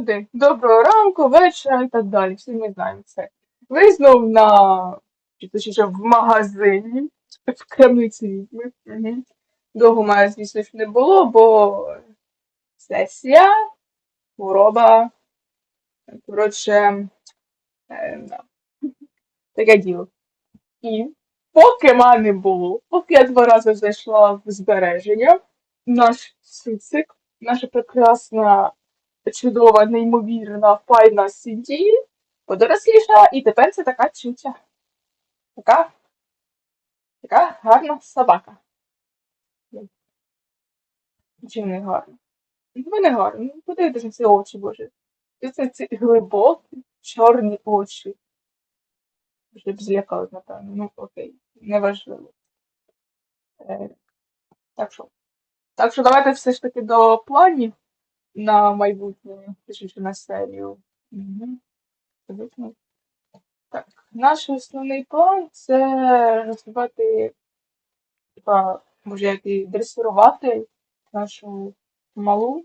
Люди, доброго ранку, вечора і так далі. Всі ми знаємо це. Ви знов на чи точніше в магазині в крамниці відьми. Угу. Довго мене, звісно не було, бо сесія, хвороба. Коротше, е, да. таке діло. І поки мене не було, поки я два рази зайшла в збереження, наш цуцик, наша прекрасна чудова, неймовірна, файна Сінді подоросліша, і тепер це така чуча. Така, така гарна собака. Чи не гарна? Ну, не гарна. Ну, подивитися на ці очі, боже. Це ці глибокі, чорні очі. Вже б злякали, напевно. Ну, окей, неважливо. Е, так що. Так що давайте все ж таки до планів на майбутнє, точніше на серію. Угу. Так, наш основний план це розвивати, типа, може як і дресирувати нашу малу.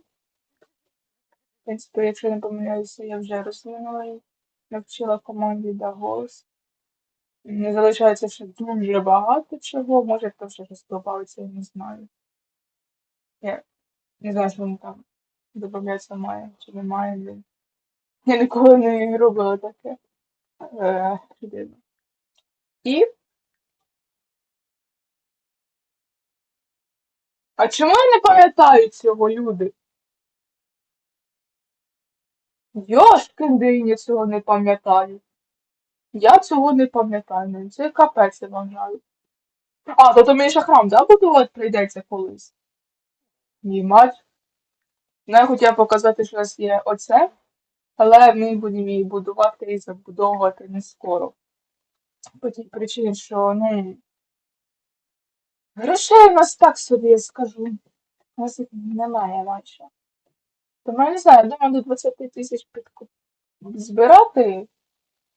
В принципі, якщо не помиляюся, я вже розвинула її, навчила команді да голос. Не залишається ще дуже багато чого, може хто ще щось добавиться, я не знаю. Я не знаю, що вони там додається має чи немає. блін. Я ніколи не робила таке. Е. І. А чому не пам'ятаю цього, люди? Йошкин я цього не пам'ятаю. Я цього не пам'ятаю. ну, Це капець я вважаю. А, то то мені ще храм, да, будувати прийдеться колись? Ні, мать. Ну, я хотіла показати, що у нас є оце, але ми будемо її будувати і забудовувати не скоро. По тій причині, що, ну, грошей у нас так собі, я скажу. У нас їх немає майже. Тому я не знаю, думаю, до 20 тисяч підкуп збирати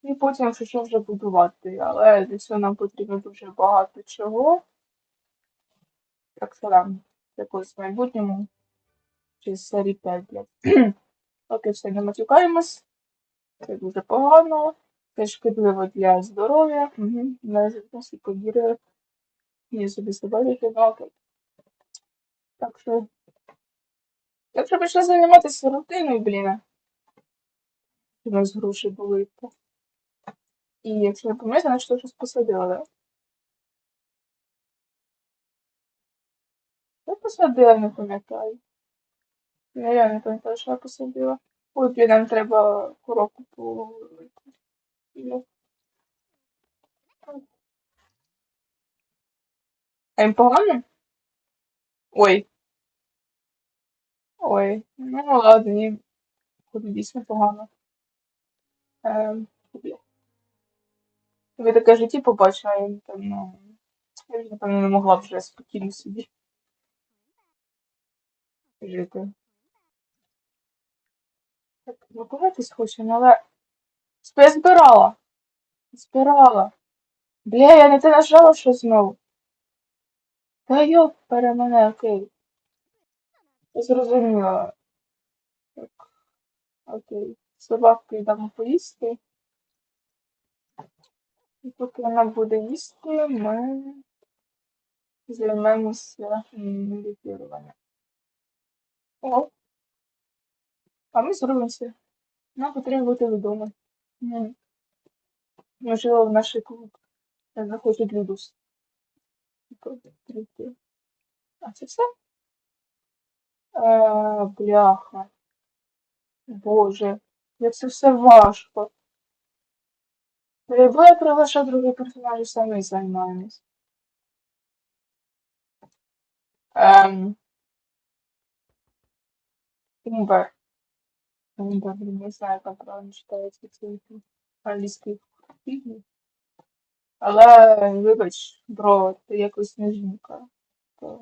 і потім що вже будувати. Але для цього нам потрібно дуже багато чого. Так що там, якось в майбутньому. Через серії 5, блядь. Окей, все, не матюкаємось. Це дуже погано. Це шкідливо для здоров'я. Угу. Не нас і повіри. Є собі собаки, окей. Так що. Так що почала займатися рутиною, блін. У нас гроші були. І якщо я пам'ятаю, значить щось посадила? Я посадила, не пам'ятаю. Я реально пам'ятаю, що я посадила. Ой, нам треба коробку по. Ну. А їм погано? Ой. Ой. Ну ладно, їм буде дійсно погано. Ем. Ви таке житті побачила, я напевно. Я ж, напевно, не могла вже спокійно собі жити. Так, запугатись хочемо, але. Сп- Я збирала. Збирала. Бля, я не те нажала, що знову. Та йоп, пере мене, окей. Я Зрозуміла. Так. Окей. собаки дамо поїсти. І поки вона буде їсти, ми займемося м, медитуванням. О, а ми зробимося. Нам потрібно бути вдома. М. Можливо, в наш клуб захочуть людус. А це все? Е, бляха. Боже, як це все важко. Я приглашав других персонажів самі займаємось. Ем. Умбер. Блін, не знаю, як правильно читається цей англійський фільм. Але, вибач, бро, ти якось не жінка. То...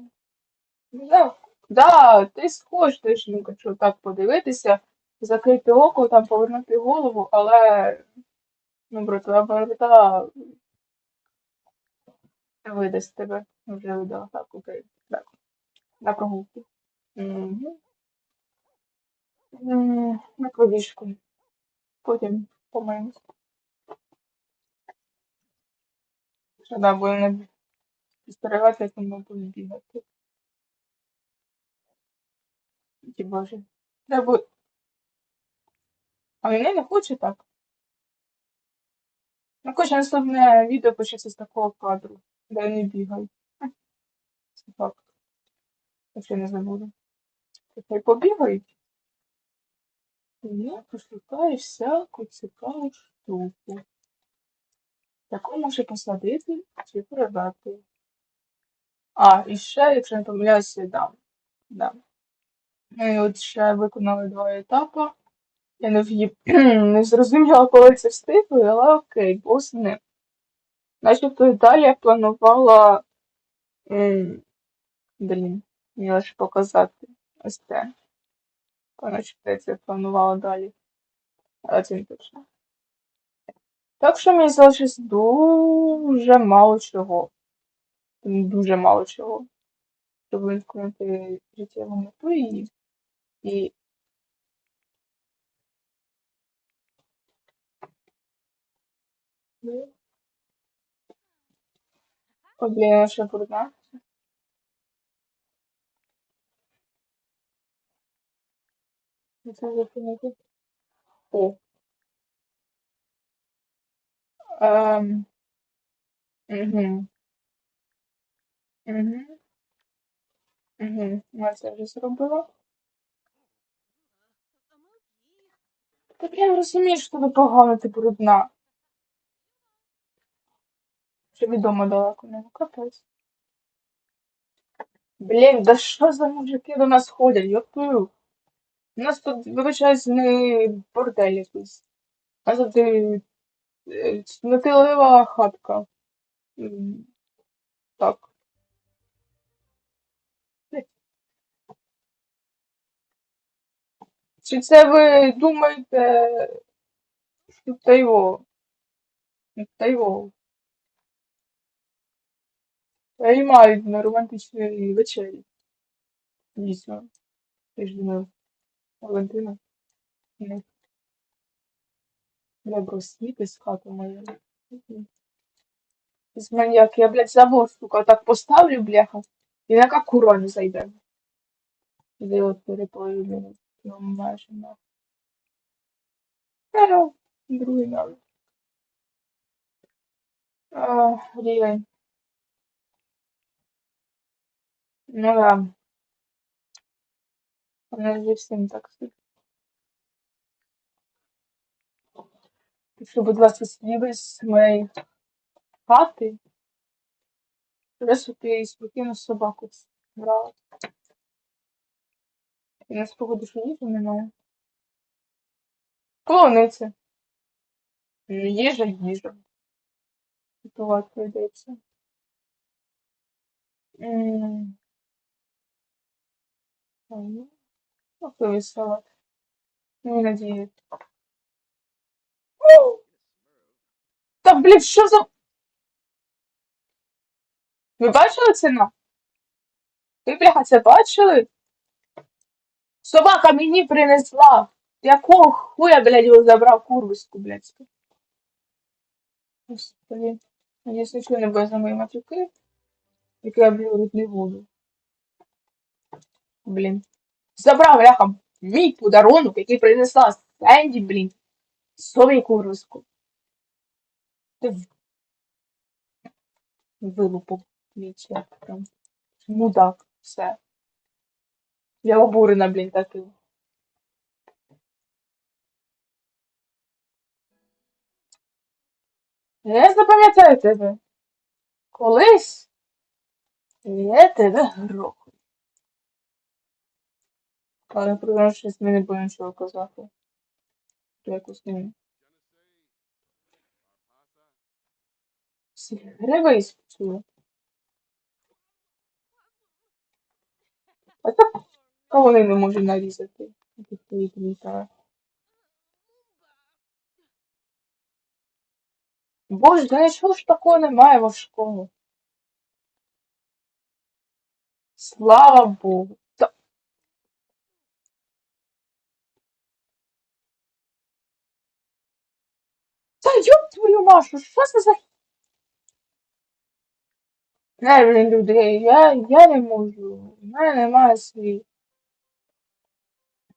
Ну, Да, да, ти схож на жінка, що так подивитися, закрити око, там повернути голову, але. Ну, бро, твоя борода видасть тебе. Вже видала. Так, окей. Так. На прогулку. Угу. На пробіжку. Потім помиємось. Да, будемо спостерігати, як ми будемо бігати. Ті боже. Да, бо... А мене не хоче так. Ну, кожне наступне відео почнеться з такого кадру, де я не бігаю. Це факт. Якщо не забуду. Хай побігають. І я пошукаю всяку цікаву штуку. Таку може посадити чи продати. А, і ще, якщо не помиляюся, дам. дам. Ну і от ще виконали два етапи. Я не, в'їб... не зрозуміла, коли це встигли, але окей, бог з ним. Начебто і далі я планувала. Блін, мені лише показати ось це. Начебто я це планувала далі. Але це не точно. Так що мені залишилось дуже мало чого. Дуже мало чого. Щоб вимкнути життєву мету і. і. О, блін, ще брудна. Ну, Це зупинити. О. Ем. Угу. Угу. Угу. Я це вже зробила. Так я розумію, що тобі погано, ти брудна. Що відомо далеко не капець. Блін, да що за мужики до нас ходять? Йоп твою. У нас тут, не бордель якийсь. Нас тут е, е, снотилива хатка. Так. Чи це ви думаєте, що це його? Це його. Приймають на романтичній вечері. Дійсно. Я ж думаю, Валентина. Не. Я бросити з хати моєї. З маньяк, я, блядь, забув, сука, так поставлю, бляха, і на как урон зайде. Де от переплою, блін, ну, майже на. Е, другий навіть. А, рівень. Ну да. Вона вже всім так собі. Пишу, будь ласка, сліви з моєї хати. Вже собі спокійно собаку грала. І на спогоду, що їжі немає. Полуниця. Ну, Їжа, їжа. Готувати прийдеться. М. Ну, Готовий салат. Ну, надію. Та, блін, що за... Ви бачили ціна? Ви, бляха, це бачили? Собака мені принесла. Якого хуя, блядь, його забрав курвиську, блядь? Господи. Надіюсь, нічого не буде за мої матюки, які я блюрить не буду. Блін. Забрав ляха мій подарунок, який принесла Сенді, блін. Собі курвиську. Ти вилупив чек там. Мудак, все. Я обурена, блін, таким. Я запам'ятаю тебе. Колись я тебе грохну. Але про щось ми не будемо нічого казати. То якось не. Всі гриби іспечили. А так, вони не можуть нарізати. Боже, да нічого ж такого немає важкого. Слава Богу. Та... Ёб твою Машу, що це за... Не, блін, люди, я, я не можу. У мене немає слів.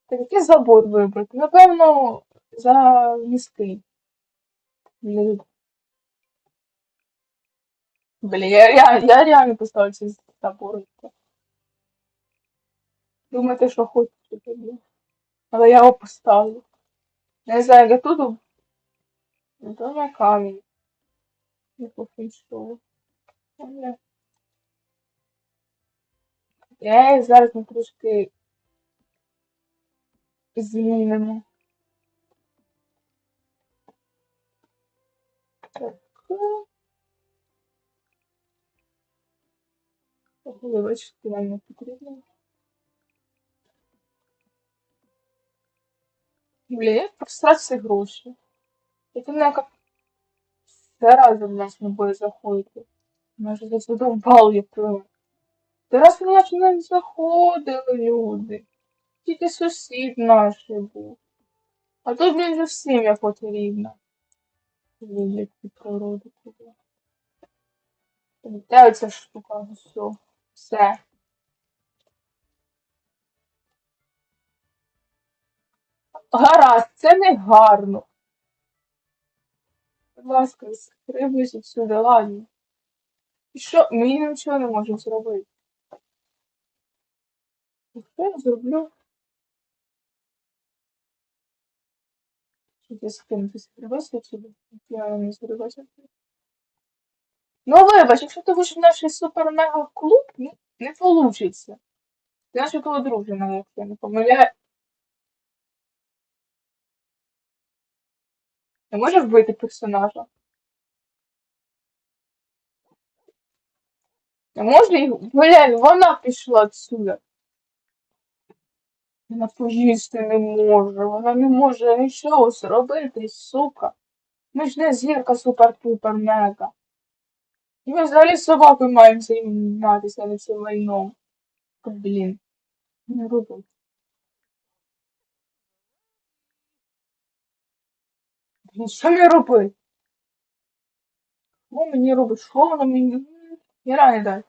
Та який забор вибрати? Напевно, за міський. Блін, Блін, я, я, я реально поставлю цей забор. Думайте, що хочете тоді. Але я його поставлю. Не знаю, я тут. Ну, то на камінь. Не пофіншую. Але... Я зараз ми трошки змінимо. Так. Вибачте, нам не потрібно. Блін, як просрати ці гроші. І ти мене як в нас не буде заходити. Може, десь задовбав я прямо. Та раз мене ж не заходили люди. Тільки сусід наш був. А тут, блін, вже всім я потрібна. Люблять ці природи туди. Де оця штука? Все. Все. Гаразд, це не гарно. Будь ласка, скриблюсь відсюди, ладно. І що? Ми нічого не можемо зробити. І Що я зроблю? Щоб я скинути скрибась відсюди? Я не скрибася. Ну, вибач, якщо ти хочеш в наш супер-мега-клуб, ну, не получиться. Ти наша коли дружина, як я не помиляю. Не можеш вбити персонажа? Не можна їх. Блядь, вона пішла отсюда. Вона поїсти не може, вона не може нічого зробити, сука. Ми ж не зірка супер-пупер мега. І ми взагалі собакою маємо займатися, а не цим лайном. Блін. Не роби. Блін, що мені робити? Що мені робить? Що воно мені? М, Хіра не дасть.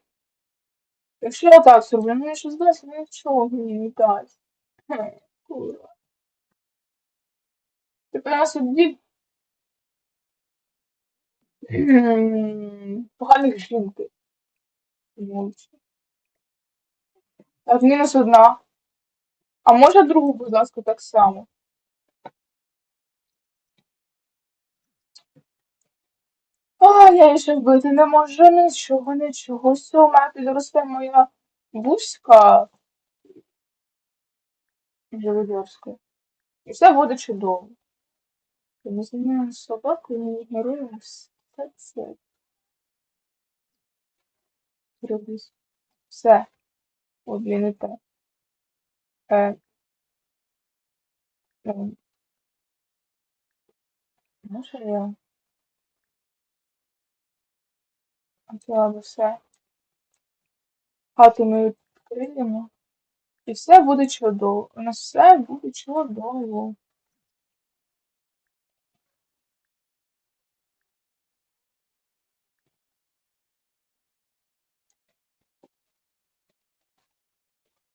Якщо я так зроблю, мені щось дасть, ну нічого мені не дасть. Хм, курва. Тепер нас одні поганих жінки. Так, мінус одна. А може другу, будь ласка, так само. А, я ще вбити не можу нічого, нічого. Мене підросте моя бузька. Живодерська. І все буде чудово. Ми знімаємо собаку і не ігноруємо все це. Робись. Все. О, блін, не те. Е, ем. Може я? Почала все. Хату ми відкриємо. І все буде чудово. У нас все буде чудово.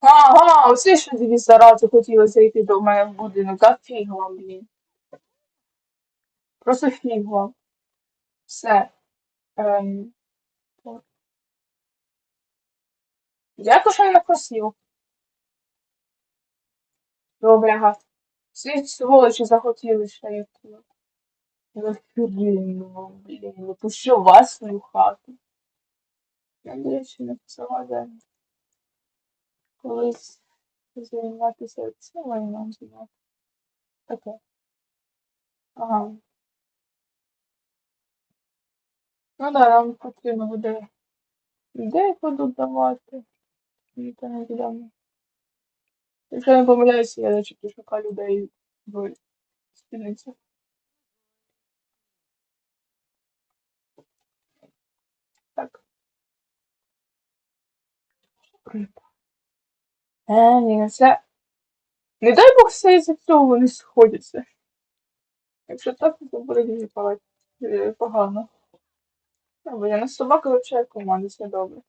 Ага, оце що тобі заразу хотіла зайти до мене в будинок, а фігла, блін. Просто фігла. Все. Ем. Дякую, що мене просив. Добре, ага. Всі сволочі захотіли ще їх. Ну, блін, ну, блін, ну, пущу вас свою хату. Я, до речі, не писала, де колись займатися цим війном займати. Таке. Ага. Ну да, нам потрібно буде ідею подавати. І не відомо. Якщо я не помиляюся, я начебто шукаю людей в спільниці. Так. Е, ні, це. Не дай Бог все із-за цього вони сходяться. Якщо так, то буде дуже е, погано. Або я на собаку вивчаю команду, все добре.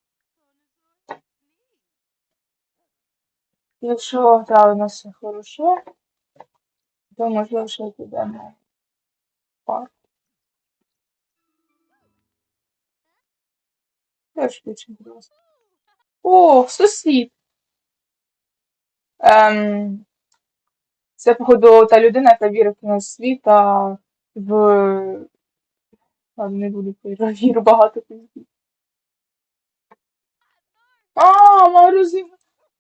Якщо та, у нас все хорошо, то можливо ще підемо в парк. Я ж просто. О, сусід! Ем, це, походу, та людина, яка вірить в кінець світа в. Ладно, не буду віру багато пиздів. А, мене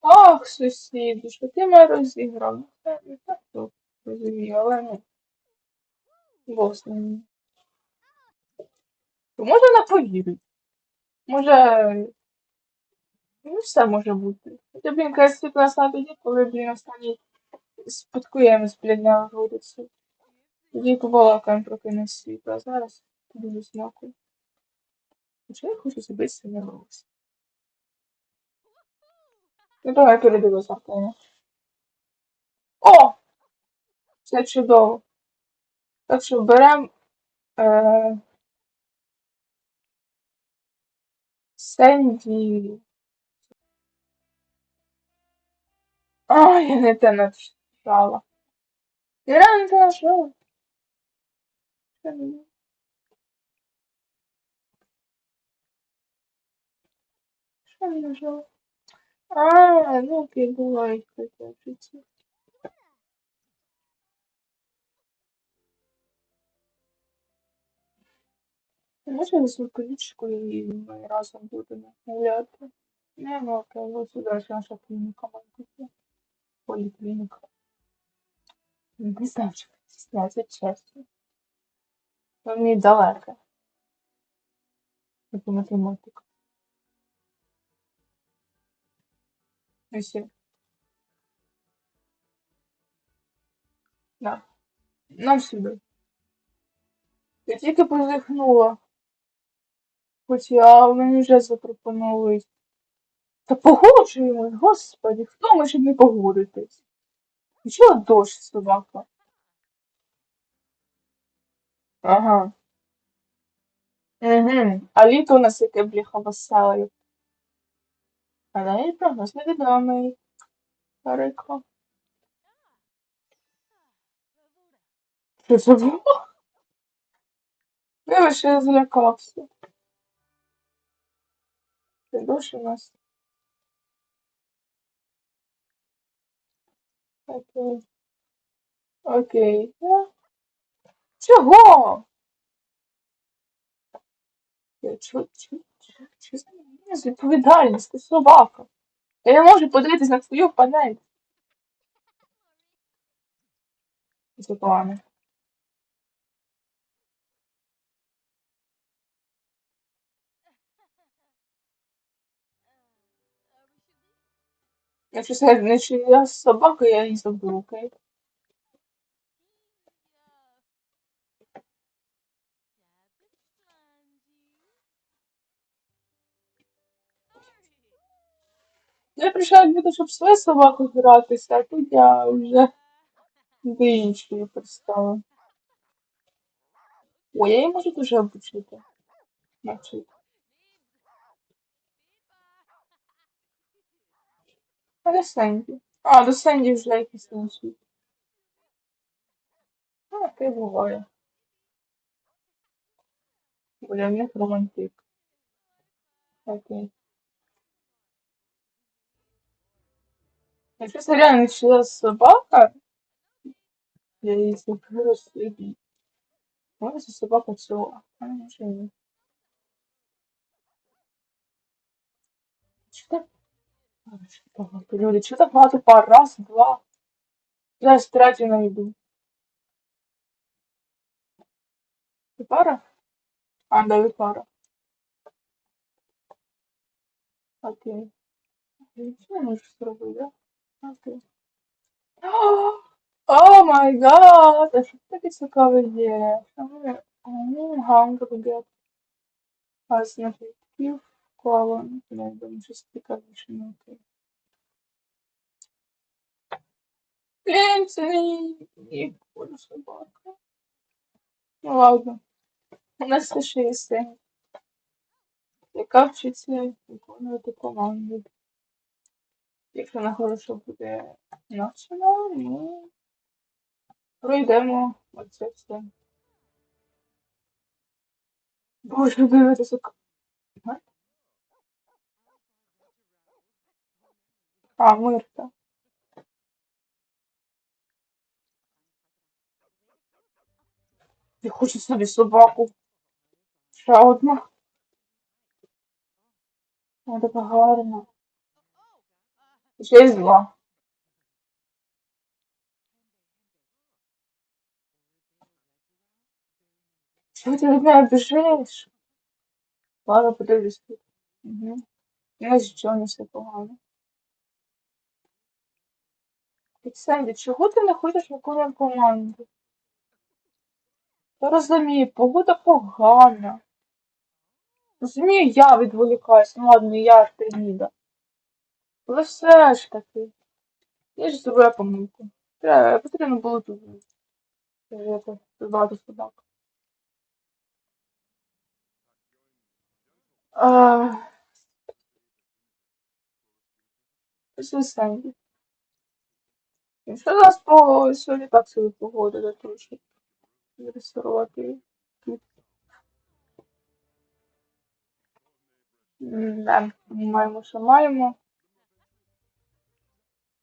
розіграв. Ах, сусідушка, ти мене розіграв. Ну, не так то розумію, але ну. Бог з. То може вона повірить. Може. Ну, все може бути. Хоча, блін, каже, світ нас на тоді, коли, блін, останній спадкуємо, блін, на вулицю. Тоді побалакаємо про кінець світу, а зараз дуже смакую. Хоча я хочу собі себе голос. Ну, давай передивись, Артема. О! Це чудово. Так що беремо е, Сенді. А, я не те нажала. Я реально те нажала. Що не нажала? А, ну окей, буває таке в житті. Може візьму полічку і ми разом будемо гуляти? Не, ну окей, ось сюди ж наша клініка має. Поліклініка. Не знаю, чи стісняться, чесно. Мені далеко. Як математика. Ось. Да. Нам сюди. Я тільки позихнула. Хоча мені вже запропонували. Та погоджуємось, господи, хто щоб не погодитись? Чого дощ собака? Ага. Угу. А літо у нас яке бляха веселе. Але прогноз невідомий. Тарико. Що це було? Я злякався. Це дощ у нас. Окей. Окей. Чого? Я чу, чу, мене з відповідальність, ти собака. Я не можу подивитись на твою панель. Це погано. Якщо це не чия собака, я її заберу, окей? Я прийшла як буде, щоб свою собаку гратися, а тут я вже до іншої пристала. Ой, я її можу дуже обучити. Навчити. А де Сенді? А, до Сенді вже якийсь інший. Ну, таке буває. Бо я в них романтик. Окей. Якщо це реально чиясь собака, я її заберу собі. Може, це собака цього. А може ні. Чи так? А, що багато люди? Чи так багато пар? Раз, два. Зараз третю найду. Ти пара? А, да, ви пара. Окей. Нічого не можеш зробити, да? Окей. О май гад! А що таке цікаве є? Ми... Ну, гамбургер. А з напитків колон. Я думаю, щось цікавіше, ну окей. Блін, це не ніколи собака. Ну ладно. У нас ще є сцена, яка вчиться виконувати команди. Якщо вона хорошо буде навчена, ми пройдемо оце все. Боже, дивитися. А, Мирта. Я хочу собі собаку. Ще одна. Вона така гарна. Ще й зла. Чого ти від мене біжиш? Ладно, подивлюсь тут. Угу. Я нічого не все погано. Олександр, чого ти не хочеш виконувати команду? Я розумію, погода погана. Розумію, я відволікаюсь, ну ладно, я Артеміда. Але все ж таки. Я ж зробила помилку. Треба, потрібно було тут. це, Багато собак. Це Сенді. І Що нас по сьогодні так собі погода для того, щоб ресторувати тут. Да, маємо, що маємо.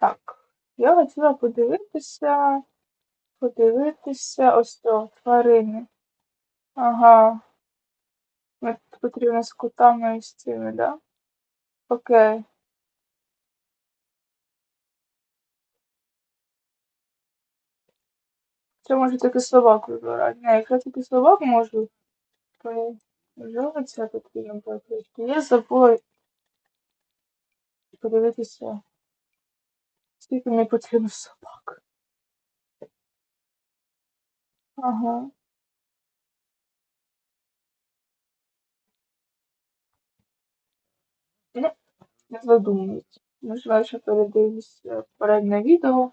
Так. Я хотіла подивитися, подивитися ось то, тварини. Ага. Ми потрібно з котами і з цими, да? Окей. Це може тільки собак вибирати. Не, якщо тільки собак можу, то вже це потрібно прокрити. Я забула подивитися, скільки мені потрібно собак. Ага. Ну, не задумуюсь. Можливо, ще передивлюсь е, попереднє відео,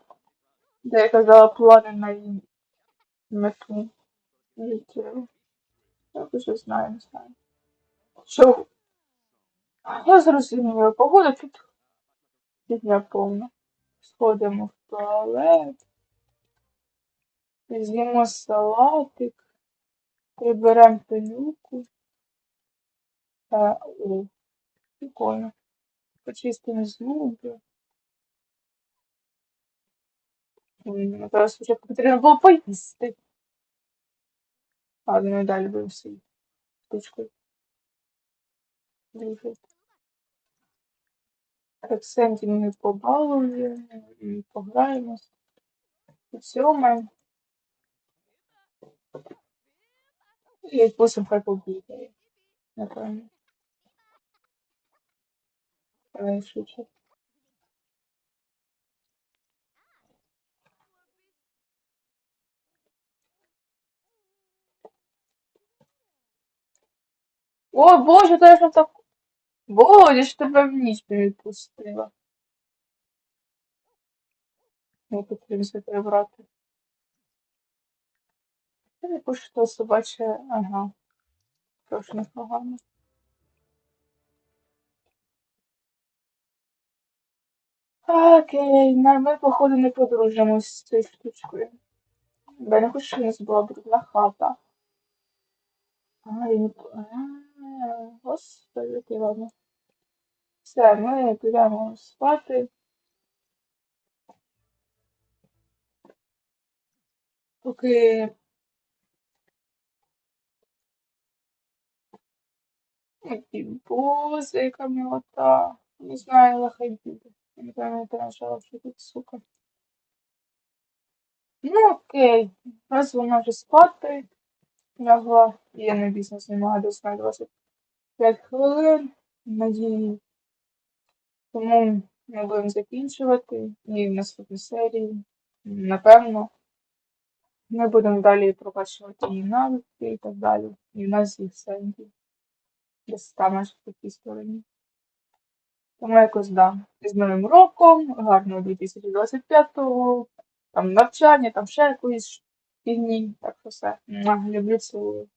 де я казала плани на її мету життєву. Я вже знаю, не знаю. Що? Я зрозуміла, погода тут фігня повна. Сходимо в туалет, з'їмо салатик, приберемо пилюку. Та, о, прикольно. Почистимо зуби. Зараз спочатку потрібно було поїсти. Ну і далі будемо штучкою. Дружити. Сенді ми побалуємо, м, пограємось. І сьоме. І пустимо хай побігає. Напевно. Швидше. О, Боже, то я ж так. Боже, ж тебе в ніч не відпустила. Не потрібно це прибрати. Я не пишу, що собаче. Ага. Трошки непогано. Окей, ми, походу, не подружимось з цією штучкою. Бо я не хочу, щоб у нас була брудна хата. А, я не... Господи, ладно. Все, ми підемо спати. Поки Боже, яка милота. Не знаю, хай буде. Не пам'ятаю, що що тут, сука. Ну окей, раз вона вже спати лягла, я на бізнес знімаю десь на 25 хвилин, надію. Тому ми будемо закінчувати і в наступній серії, напевно, ми будемо далі прокачувати її навики і так далі. І в нас їх сенді. Десь там аж в такій стороні. Тому якось да. З Новим роком, гарного 2025-го, там навчання, там ще якоїсь фігні, так що все. Люблю цілую.